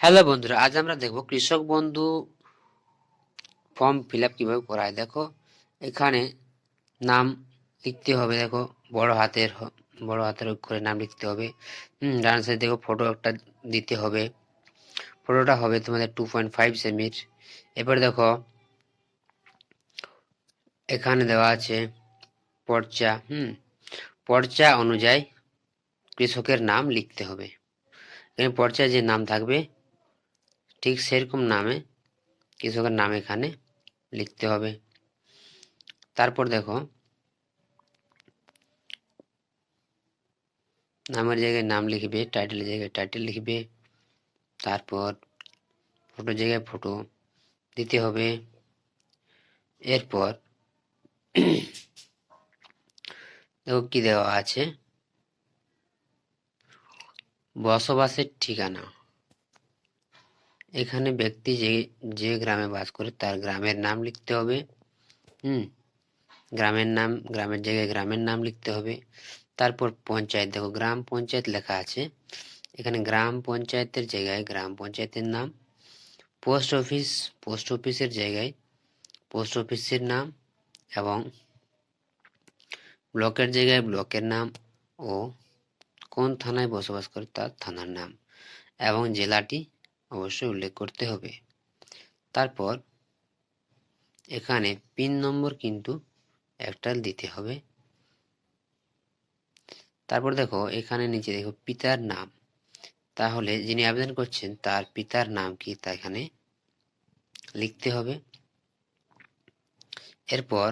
Hello বন্ধুরা, আজ আমরা দেখব কৃষক বন্ধু ফর্ম ফিল আপ কীভাবে করায়। দেখো, এখানে নাম লিখতে হবে, দেখো, বড় হাতের বড় হাতের অক্ষরে নাম লিখতে হবে। হুম, ডান সাইড দেখো ফটো একটা দিতে হবে। ফটোটা হবে তোমাদের টু পয়েন্ট ফাইভ সেমির। এবার দেখো, এখানে দেওয়া আছে পর্চা, হুম, পর্চা অনুযায়ী কৃষকের নাম লিখতে হবে। এখানে পর্চায় যে নাম থাকবে ঠিক সেরকম নামে, কৃষকের নাম এখানে লিখতে হবে। তারপর দেখো, নামের জায়গায় নাম লিখবে টাইটেলের জায়গায় টাইটেল লিখবে, তারপর ফটো জায়গায় ফটো দিতে হবে। এরপর দেখো কি দেওয়া আছে? বসবাসের ঠিকানা। এখানে ব্যক্তি যে যে গ্রামে বাস করে তার গ্রামের নাম লিখতে হবে। হুম? গ্রামের নাম, গ্রামের জায়গায় গ্রামের নাম লিখতে হবে। তারপর পঞ্চায়েত, দেখো গ্রাম পঞ্চায়েত লেখা আছে। এখানে গ্রাম পঞ্চায়েতের জায়গায়, গ্রাম পঞ্চায়েতের নাম। পোস্ট অফিস, পোস্ট অফিসের জায়গায় পোস্ট অফিসের নাম এবং ব্লকের জায়গায় ব্লকের নাম ও কোন থানায় বসবাস করে তার থানার নাম এবং জেলাটি অবশ্যই উল্লেখ করতে হবে। তারপর, এখানে পিন নম্বর কিন্তু একটা দিতে হবে। তারপর দেখো, এখানে নিচে দেখো পিতার নাম। তাহলে যিনি আবেদন করছেন, তার পিতার নাম কি তা এখানে লিখতে হবে। এরপর,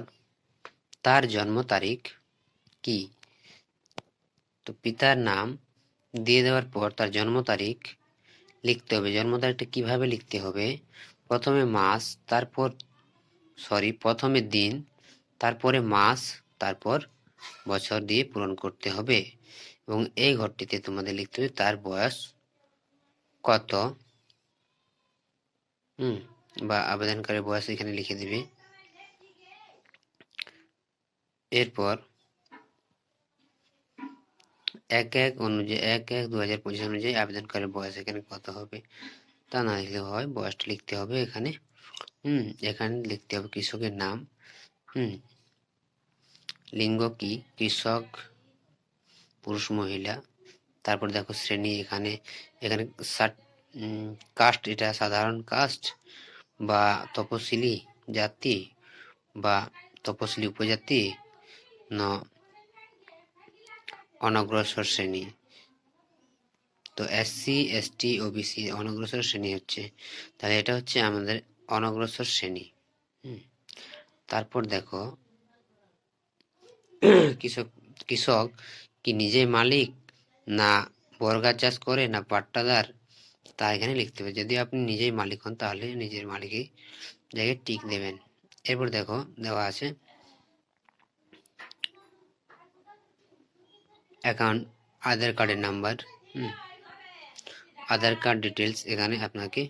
তার জন্ম তারিখ কি? তো পিতার নাম দিয়ে দেওয়ার পর তার জন্ম তারিখ লিখতে হবে। জন্ম তারিখটা কীভাবে লিখতে হবে? প্রথমে মাস, তারপর সরি প্রথমে দিন, তারপরে মাস, তারপর বছর দিয়ে পূরণ করতে হবে। এবং এই ঘরটিতে তোমাদের লিখতে হবে তার বয়স কত? হুম, বা আবেদনকারীর বয়স এখানে লিখে দিবে। এরপর এক এক অনুযায়ী, এক এক দু হাজার পঁচিশ অনুযায়ী আবেদনকারীর বয়স এখানে কত হবে? তা না লিখলে হয় বয়সটা লিখতে হবে এখানে। হুম, এখানে লিখতে হবে কৃষকের নাম। হুম, লিঙ্গ কি? কৃষক, পুরুষ, মহিলা। তারপর দেখো শ্রেণি, এখানে এখানে কাস্ট, এটা সাধারণ কাস্ট বা তপশিলি জাতি বা তপশিলি উপজাতি। ন অনগ্রসর শ্রেণি। তো এসসি এসটি ওবিসি অনগ্রসর শ্রেণি হচ্ছে। তাহলে এটা হচ্ছে আমাদের অনগ্রসর শ্রেণি। তারপর দেখো, কৃষক কৃষক কি নিজে মালিক না বর্গা চাষ করে না পাট্টাদার? তা এখানে লিখতে হবে। যদি আপনি নিজেই মালিক হন, তাহলে নিজের মালিকের জায়গায় টিক দেবেন। এরপর দেখো, দেওয়া আছে অ্যাকাউন্ট আধার কার্ডের নাম্বার আধার কার্ড ডিটেলস এখানে আপনাকে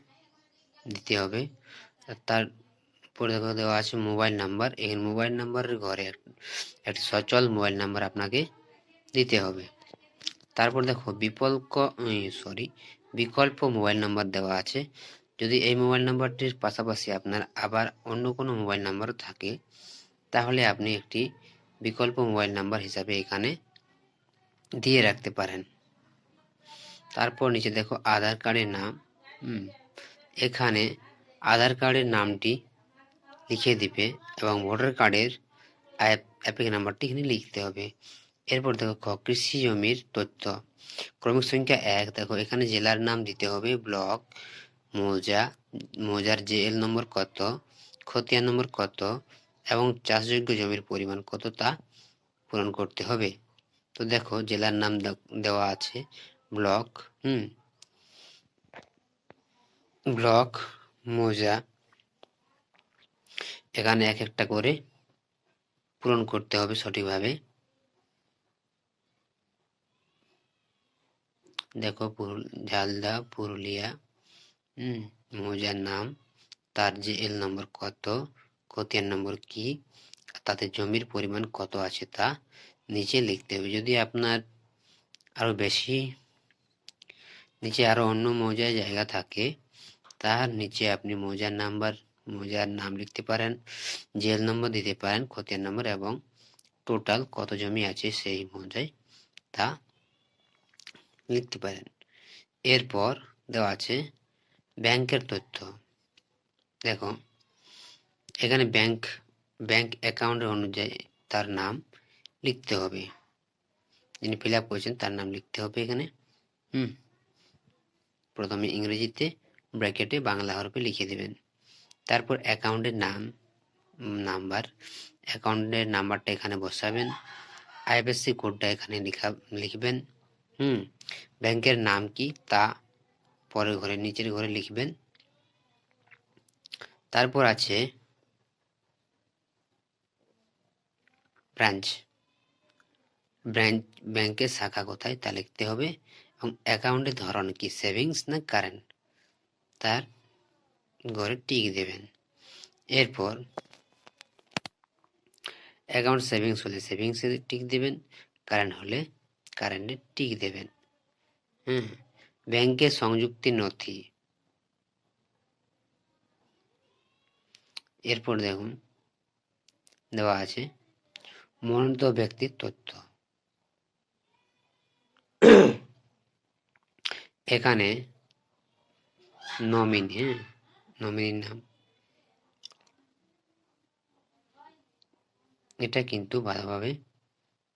দিতে হবে। তারপরে দেখো দেওয়া আছে মোবাইল নাম্বার এখানে মোবাইল নাম্বারের ঘরে এক- একটি সচল মোবাইল নাম্বার আপনাকে দিতে হবে। তারপর দেখো বিকল্প সরি বিকল্প মোবাইল নাম্বার দেওয়া আছে। যদি এই মোবাইল নাম্বারটির পাশাপাশি আপনার আবার অন্য কোনো মোবাইল নাম্বার থাকে, তাহলে আপনি একটি বিকল্প মোবাইল নাম্বার হিসাবে এখানে দিয়ে রাখতে পারেন। তারপর নিচে দেখো আধার কার্ডের নাম। এখানে আধার কার্ডের নামটি লিখে দিবে এবং ভোটার কার্ডের অ্যাপিক নাম্বারটি এখানে লিখতে হবে। এরপর দেখো খ, কৃষি জমির তথ্য। ক্রমিক সংখ্যা এক, দেখো এখানে জেলার নাম দিতে হবে, ব্লক, মৌজা, মৌজার জেল নম্বর কত, খতিয়ান নম্বর কত এবং চাষযোগ্য জমির পরিমাণ কত তা পূরণ করতে হবে। তো দেখো জেলার নাম দেওয়া আছে। ব্লক, হুম? ব্লক, মৌজা। এখানে এক একটা করে পূরণ করতে হবে সঠিকভাবে। দেখো ঝালদা, পুরুলিয়া, হুম? মৌজার নাম। তার যে এল নম্বর কত খতিয়ান নম্বর কি, তাতে জমির পরিমাণ কত আছে তা নিচে লিখতে হবে। যদি আপনার আরও বেশি, নিচে আরও অন্য মৌজায় জায়গা থাকে, তার নিচে আপনি মৌজার নাম্বার, মৌজার নাম লিখতে পারেন, জেল নম্বর দিতে পারেন, খতিয়ান নম্বর এবং টোটাল কত জমি আছে সেই মৌজায় তা লিখতে পারেন। এরপর দেওয়া আছে ব্যাংকের তথ্য। দেখো, এখানে ব্যাংক ব্যাংক অ্যাকাউন্টের অনুযায়ী তার নাম লিখতে হবে। যিনি ফিল আপ করেছেন তার নাম লিখতে হবে এখানে। হুম। প্রথমে ইংরেজিতে ব্র্যাকেটে বাংলা হরফে লিখে দেবেন। তারপর অ্যাকাউন্টের নাম, নাম্বার। অ্যাকাউন্টের নাম্বারটা এখানে বসাবেন। আইএফএসসি কোডটা এখানে লিখা, লিখবেন। হুম। ব্যাংকের নাম কি তা পরের ঘরে, নিচের ঘরে লিখবেন। তারপর আছে ব্রাঞ্চ। ব্রাঞ্চ ব্যাংকের শাখা কোথায় তা লিখতে হবে এবং অ্যাকাউন্টের ধরন কি, সেভিংস না কারেন্ট? তার ঘরে টিক দেবেন। এরপর অ্যাকাউন্ট সেভিংস হলে সেভিংসে টিক দেবেন, কারেন্ট হলে কারেন্টে টিক দেবেন। হ্যাঁ ব্যাংকের সংযুক্তি নথি। এরপর দেখুন, দেওয়া আছে মনোনীত ব্যক্তির তথ্য। এখানে নমিনি হ্যাঁ? নমিনির নাম। এটা কিন্তু ভালোভাবে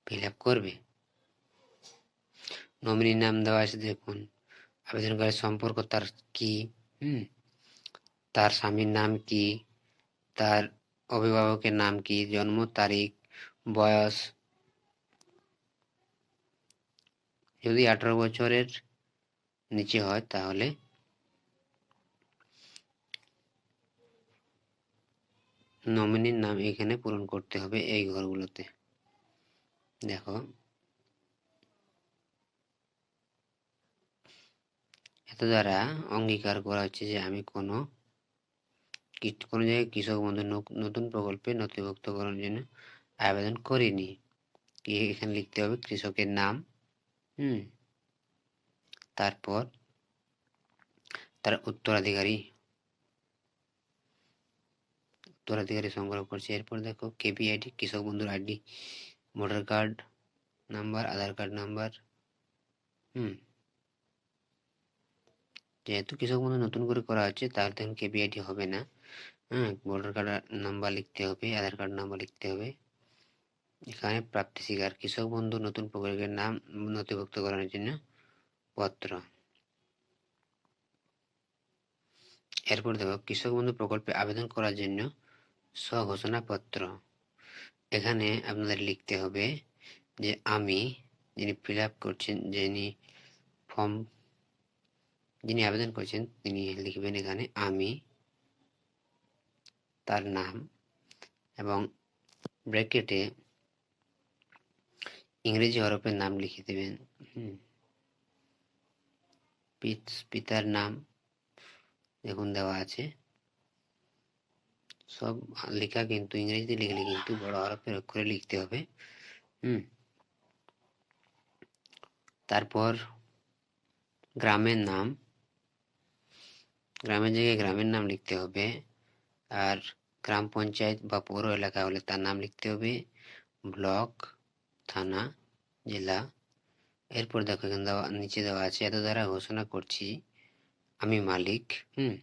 ফিল আপ করবে। নমিনির নাম দেওয়া আছে, দেখুন। আবেদনকারীর সম্পর্ক তার কি, হুম? তার স্বামীর নাম কি, তার অভিভাবকের নাম কি, জন্ম তারিখ, বয়স যদি আঠারো বছরের নিচে হয় তাহলে নমিনির নাম এখানে পূরণ করতে হবে এই ঘরগুলোতে। দেখো। এত দ্বারা অঙ্গীকার করা হচ্ছে যে আমি কোনো কোনো জায়গায় কৃষক বন্ধু নতুন প্রকল্পে নথিভুক্ত করার জন্য আবেদন করিনি। এখানে লিখতে হবে? কৃষকের নাম হুম। তারপর তার উত্তরাধিকারী উত্তরাধিকারী সংগ্রহ করছে। এরপর দেখো কেপি আইডি কৃষক বন্ধুর ID voter card number, Aadhaar card number, হুম। যেহেতু কৃষক বন্ধু নতুন করে করা হচ্ছে তাহলে তখন কেপি আইডি হবে না। হ্যাঁ ভোটার কার্ড নাম্বার লিখতে হবে, আধার কার্ড নাম্বার লিখতে হবে। এখানে প্রাপ্তি স্বীকার কৃষক বন্ধু, নতুন প্রকল্পের নাম নথিভুক্ত করার জন্য পত্র। এরপর দেখো, কৃষক বন্ধু প্রকল্পে আবেদন করার জন্য স্বঘোষণাপত্র। এখানে আপনাদের লিখতে হবে যে আমি যিনি ফিল আপ করছেন, যিনি ফর্ম যিনি আবেদন করছেন, তিনি লিখবেন এখানে আমি, তার নাম এবং ব্র্যাকেটে ইংরেজি হরফের নাম লিখে দেবেন। পিতার নাম দেখুন দেওয়া আছে। সব লেখা কিন্তু ইংরেজিতে লিখলে কিন্তু বড় হরফের অক্ষরে লিখতে হবে। হুম। তারপর গ্রামের নাম। গ্রামের জায়গায় গ্রামের নাম লিখতে হবে। আর গ্রাম পঞ্চায়েত বা পৌর এলাকা হলে তার নাম লিখতে হবে। ব্লক। থানা, জেলা। এরপর দেখো এখানে দেওয়া, নিচে দেওয়া আছে, এত দ্বারা ঘোষণা করছি আমি মালিক, হুম?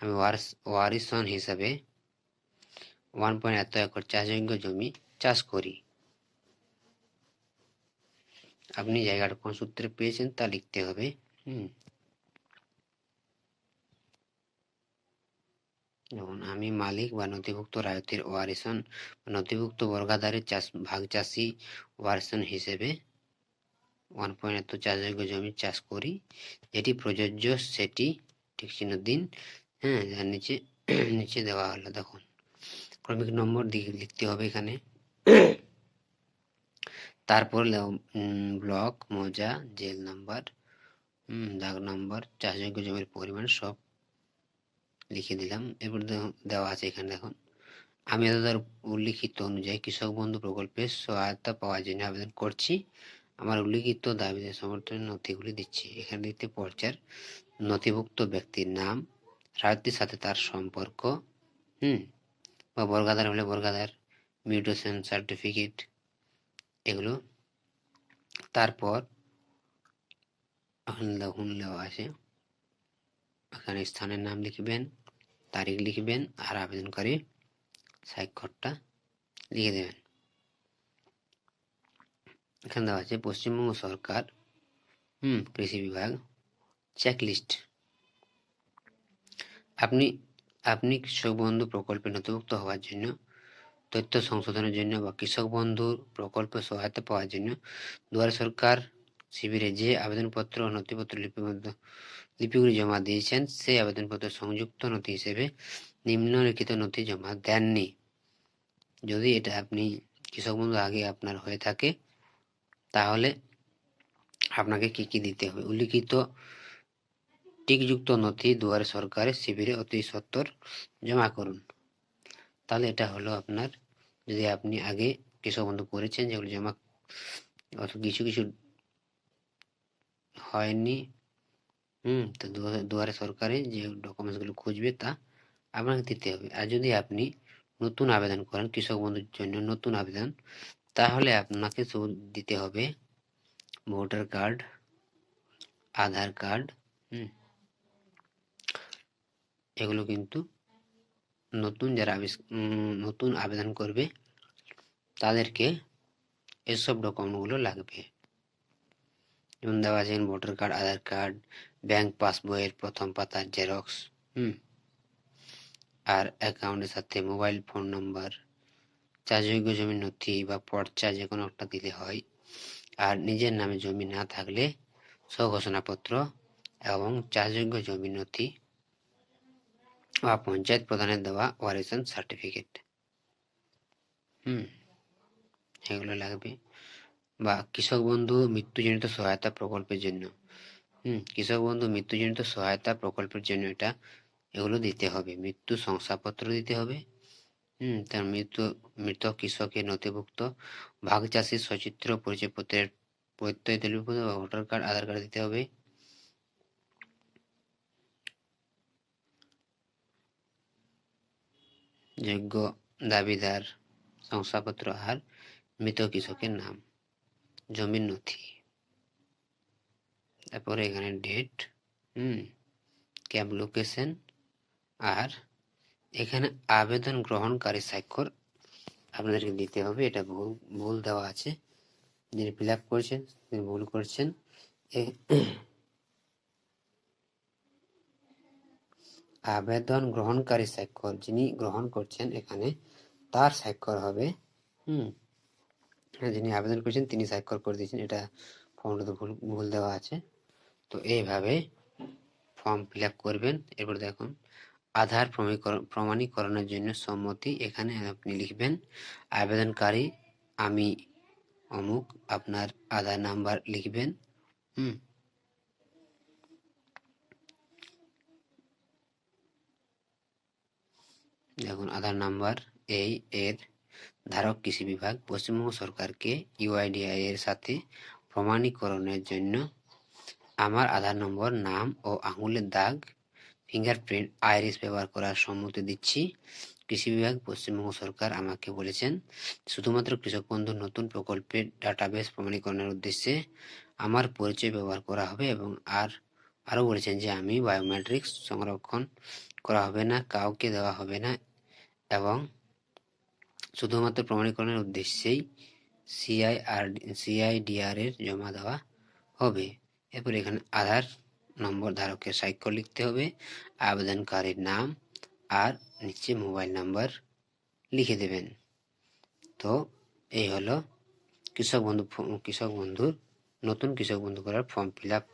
আমি ওয়ারিস ওয়ারিসন হিসাবে ওয়ান পয়েন্ট এত একর চাষযোগ্য জমি চাষ করি। আপনি জায়গাটা কোন সূত্রে পেয়েছেন তা লিখতে হবে, হুম? যেমন আমি মালিক বা নথিভুক্ত রায়তের ওয়ারিসন নথিভুক্ত বর্গাধারের চাষ ভাগ চাষি ওয়ারিসন হিসেবে ওয়ান পয়েন্ট এত চাষযোগ্য জমি চাষ করি। যেটি প্রযোজ্য সেটি ঠিক চিহ্ন দিন। হ্যাঁ যার নিচে নিচে দেওয়া হলো, দেখুন। ক্রমিক নম্বর দিকে লিখতে হবে এখানে। তারপর ব্লক, মৌজা, জেল নাম্বার দাগ নাম্বার চাষযোগ্য জমির পরিমাণ সব লিখে দিলাম। এরপর দেওয়া আছে এখানে দেখুন আমি তাদের উল্লিখিত অনুযায়ী কৃষক বন্ধু প্রকল্পের সহায়তা পাওয়ার জন্য আবেদন করছি। আমার উল্লিখিত দাবিতে সমর্থনের নথিগুলি দিচ্ছি। এখানে দিতে পর্চার, নথিভুক্ত ব্যক্তির নাম রাজনীতির সাথে তার সম্পর্ক, হুম, বা বর্গাদার হলে বর্গাদার মিউটেশন সার্টিফিকেট, এগুলো। তারপর দেখুন, দেওয়া আছে। এখানে স্থানের নাম লিখবেন, তারিখ লিখবেন আর আবেদনকারী স্বাক্ষরটা লিখে দেবেন। এখানে দেওয়া আছে, পশ্চিমবঙ্গ সরকার, হুম, কৃষি বিভাগ চেকলিস্ট আপনি আপনি কৃষক বন্ধু প্রকল্পে নথিভুক্ত হওয়ার জন্য, তথ্য সংশোধনের জন্য বা কৃষক বন্ধু প্রকল্পে সহায়তা পাওয়ার জন্য দুয়ারে সরকার শিবিরে যে আবেদনপত্র ও নথিপত্র লিপিবদ্ধ, লিপিগুলি জমা দিয়েছেন, সেই আবেদনপত্র সংযুক্ত নথি হিসেবে নিম্নলিখিত নথি জমা দেননি। যদি এটা আপনি কৃষক বন্ধু আগে আপনার হয়ে থাকে, তাহলে আপনাকে কি কি দিতে হবে? উল্লিখিত টিকযুক্ত নথি দুয়ারে সরকারের শিবিরে অতি সত্তর জমা করুন। তাহলে এটা হলো আপনার, যদি আপনি আগে কৃষক বন্ধু করেছেন যেগুলো জমা অত কিছু কিছু হয়নি। হুম, তো দুয়া- দুয়ারে সরকারে যে ডকুমেন্টসগুলো খুঁজবে তা আপনাকে দিতে হবে। আর যদি আপনি নতুন আবেদন করেন, কৃষক বন্ধুর জন্য নতুন আবেদন, তাহলে আপনাকে দিতে হবে। ভোটার কার্ড, আধার কার্ড, হুম, এগুলো কিন্তু নতুন যারা নতুন আবেদন করবে, তাদেরকে এসব ডকুমেন্টগুলো লাগবে। আছে voter card, Aadhaar card, bank পাসবইয়ের প্রথম পাতার জেরক্স, হুম, আর অ্যাকাউন্টের সাথে মোবাইল ফোন নম্বর চাষযোগ্য জমির নথি বা পর্চা যে কোনো একটা দিলে হয়। আর নিজের নামে জমি না থাকলে স্বঘোষণাপত্র এবং চাষযোগ্য জমির নথি বা পঞ্চায়েত প্রধানের দেওয়া ওয়ারিশন সার্টিফিকেট। হুম, এগুলো লাগবে। বা কৃষক বন্ধু মৃত্যুজনিত সহায়তা প্রকল্পের জন্য। হুম, কৃষক বন্ধু মৃত্যুজনিত সহায়তা প্রকল্পের জন্য এটা এগুলো দিতে হবে। মৃত্যু শংসাপত্র দিতে হবে। হুম, তার মৃত্যু, মৃত কৃষকের নথিভুক্ত ভাগ চাষির সচিত্র, পরিচয়পত্রের প্রত্যয় দলিলপত্র বা ভোটার কার্ড, আধার কার্ড দিতে হবে। যোগ্য দাবিদার শংসাপত্র আর মৃত কৃষকের নাম। জমির নথি। তারপরে এখানে ডেট হুম ক্যাব লোকেশন আর এখানে আবেদন গ্রহণকারী স্বাক্ষর আপনাদেরকে দিতে হবে, এটা ভুল ভুল দেওয়া আছে। যিনি ফিল আপ করছেন, তিনি ভুল করছেন। আবেদন গ্রহণকারী স্বাক্ষর যিনি গ্রহণ করছেন এখানে, তার স্বাক্ষর হবে, হুম যিনি আবেদন করেছেন, তিনি স্বাক্ষর করে দিয়েছেন। এটা ফর্মটাতে ভুল ভুল দেওয়া আছে। তো এইভাবে ফর্ম ফিল করবেন। এরপর দেখুন, আধার প্রমাণীকরণ প্রমাণীকরণের জন্য সম্মতি এখানে আপনি লিখবেন, আবেদনকারী আমি অমুক, আপনার আধার নাম্বার লিখবেন। হুম। দেখুন, আধার নাম্বার এই এর ধারক কৃষি বিভাগ পশ্চিমবঙ্গ সরকারকে ইউআইডিআই এর সাথে প্রমাণীকরণের জন্য আমার আধার নম্বর, নাম ও আঙুলের দাগ, ফিঙ্গারপ্রিন্ট, আইরিস ব্যবহার করার সম্মতি দিচ্ছি। কৃষি বিভাগ পশ্চিমবঙ্গ সরকার আমাকে বলেছেন, শুধুমাত্র কৃষক বন্ধুর নতুন প্রকল্পের ডাটাবেস প্রমাণীকরণের উদ্দেশ্যে আমার পরিচয় ব্যবহার করা হবে এবং আর আরও বলেছেন যে আমি বায়োমেট্রিক্স সংরক্ষণ করা হবে না, কাউকে দেওয়া হবে না এবং শুধুমাত্র প্রমাণীকরণের উদ্দেশ্যেই সিআইআর সিআইডিআর এর জমা দেওয়া হবে। এরপর এখানে আধার নম্বর ধারকের স্বাক্ষর লিখতে হবে, আবেদনকারীর নাম আর নিচে মোবাইল নাম্বার লিখে দেবেন। তো এই হলো কৃষক বন্ধু কৃষক বন্ধুর, নতুন কৃষক বন্ধু করার ফর্ম ফিল আপ